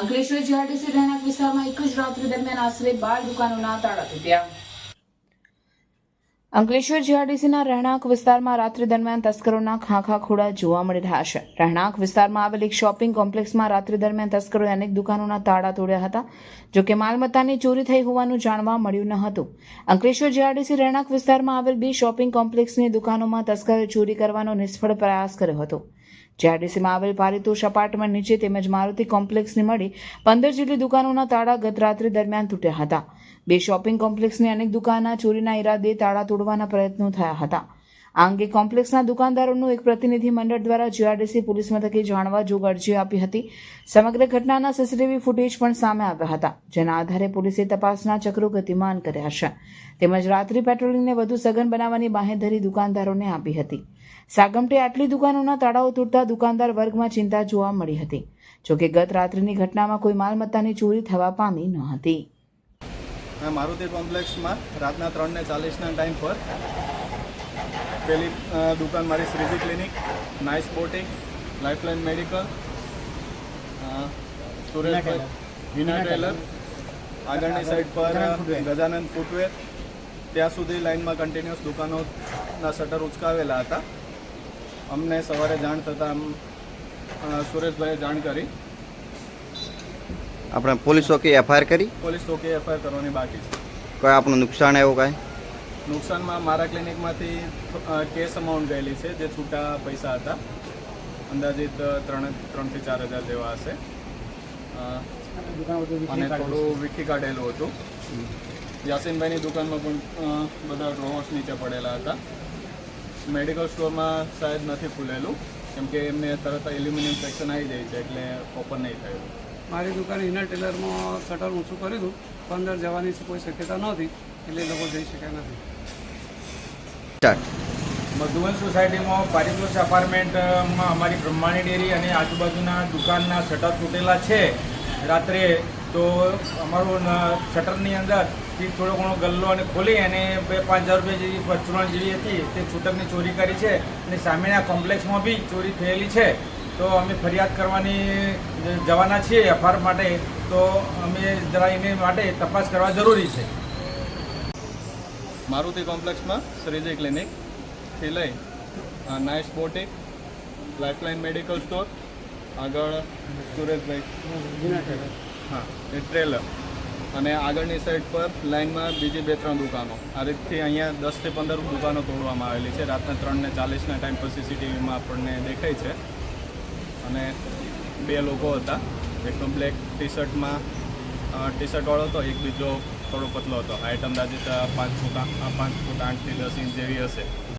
અંકલેશ્વર જીઆરટીસી રહેણાંક વિસ્તારમાં એક જ રાત્રિ દરમિયાન આશરે બાર દુકાનોના તાળા તૂટ્યા. અંકલેશ્વર જીઆરડીસીના રહેણાંક વિસ્તારમાં રાત્રિ દરમિયાન તસ્કરોના ખાંખા ખોડા જોવા મળી રહ્યા છે. રહેણાંક વિસ્તારમાં આવેલ એક શોપિંગ કોમ્પ્લેક્સમાં રાત્રિ દરમિયાન તસ્કરોએ અનેક દુકાનોના તાળા તોડ્યા હતા, જો કે માલમત્તાની ચોરી થઈ હોવાનું જાણવા મળ્યું ન હતું. અંકલેશ્વર જીઆરડીસી રહેણાંક વિસ્તારમાં આવેલ બે શોપિંગ કોમ્પ્લેક્સની દુકાનોમાં તસ્કરે ચોરી કરવાનો નિષ્ફળ પ્રયાસ કર્યો હતો. જીઆરડીસીમાં આવેલ પારિતોષ અપાર્ટમેન્ટ નીચે તેમજ મારુતિ કોમ્પ્લેક્સની મળી પંદર જેટલી દુકાનોના તાળા ગત રાત્રિ દરમિયાન તૂટ્યા હતા. બે શોપિંગ કોમ્પ્લેક્સની અનેક દુકાનના ચોરીના ઈરાદે તાળા તોડવાના પ્રયત્નો થયા હતા. આ અંગે કોમ્પ્લેક્સના દુકાનદારોનું એક પ્રતિનિધિ મંડળ દ્વારા જીઆરડીસી પોલીસ મથકે જાણવા જોગ અરજી આપી હતી. સમગ્ર ઘટનાના સીસીટીવી ફૂટેજ પણ સામે આવ્યા હતા, જેના આધારે પોલીસે તપાસના ચક્રો ગતિમાન કર્યા છે. તેમજ રાત્રિ પેટ્રોલિંગને વધુ સઘન બનાવવાની બાહેધરી દુકાનદારોને આપી હતી. સાગમટે આટલી દુકાનોના તાળાઓ તૂટતા દુકાનદાર વર્ગમાં ચિંતા જોવા મળી હતી, જોકે ગત રાત્રિની ઘટનામાં કોઈ માલમત્તાની ચોરી થવા પામી ન હતી. મારુતિ કોમ્પ્લેક્સમાં રાતના ત્રણ ને ચાલીસના ટાઈમ પર પેલી દુકાન મારી Shreeji clinic nice boutique Lifeline medical Sureshbhai Hina tailor. આગળની સાઈડ પર ગજાનંદ ફૂટવેર ત્યાં સુધી લાઇનમાં કન્ટિન્યુઅસ દુકાનોના શટર ઉચકાવેલા હતા. અમને સવારે જાણ થતાં આમ સુરેશભાઈએ જાણ કરી. આપણે પોલીસ ચોકી એફઆઈઆર કરી? પોલીસ ચોકી એફઆઈઆર કરવાની બાકી છે. કોઈ આપણું નુકસાન એવું કાંઈ? નુકસાનમાં મારા ક્લિનિકમાંથી કેસ અમાઉન્ટ ગયેલી છે, જે છૂટા પૈસા હતા. અંદાજિત ત્રણ ત્રણથી ચાર હજાર જેવા હશે. અને થોડું વીખી કાઢેલું હતું. યાસીનભાઈની દુકાનમાં પણ બધા ડ્રોવર્સ નીચે પડેલા હતા. મેડિકલ સ્ટોરમાં શાયદ નથી ખુલેલું, કેમ કે એમને તરત એલ્યુમિનિયમ સેક્શન આવી જાય છે, એટલે ઓપન નહીં થયું. મારી દુકાન ઇનર ટેલરમાં શટર ઊંચું હતું પણ અંદર જવાની કોઈ શક્યતા નહોતી. એટલે લોકો જઈ શક્યા નથી. મધુવન સોસાયટીમાં પારિતોષ અપાર્ટમેન્ટમાં અમારી બ્રહ્માણી ડેરી અને આજુબાજુના દુકાનના શટર તૂટેલા છે. રાત્રે તો અમારું શટરની અંદર થોડો ઘણો ગલ્લો અને ખોલી અને બે પાંચ હજાર રૂપિયા જેવી પરચુરણ જેવી હતી તે છૂટકની ચોરી કરી છે અને સામેના કોમ્પ્લેક્સમાં બી ચોરી થયેલી છે. તો અમે ફરિયાદ કરવાની જવાના છીએ એફઆર માટે. તો અમે જરા એને માટે તપાસ કરવા જરૂરી છે. મારુતિ કોમ્પ્લેક્સમાં શ્રીજી ક્લિનિકથી લઈ nice boutique Lifeline medical store આગળ સુરેશભાઈ. હા, એ ટ્રેલર અને આગળની સાઈડ પર લાઇનમાં બીજી બે ત્રણ દુકાનો. આ રીતથી અહીંયા દસથી પંદર દુકાનો તોડવામાં આવેલી છે. રાતના ત્રણ ને ચાલીસના ટાઈમ પર સીસીટીવીમાં આપણને દેખાય છે. અને બે લોકો હતા. એકનો બ્લેક ટી શર્ટમાં ટી શર્ટવાળો હતો, એક બીજો થોડો પતલો હતો. હાઇટ અંદાજિત પાંચ ફૂટ પાંચ ફૂટ આઠથી દસ ઇંચ જેવી હશે.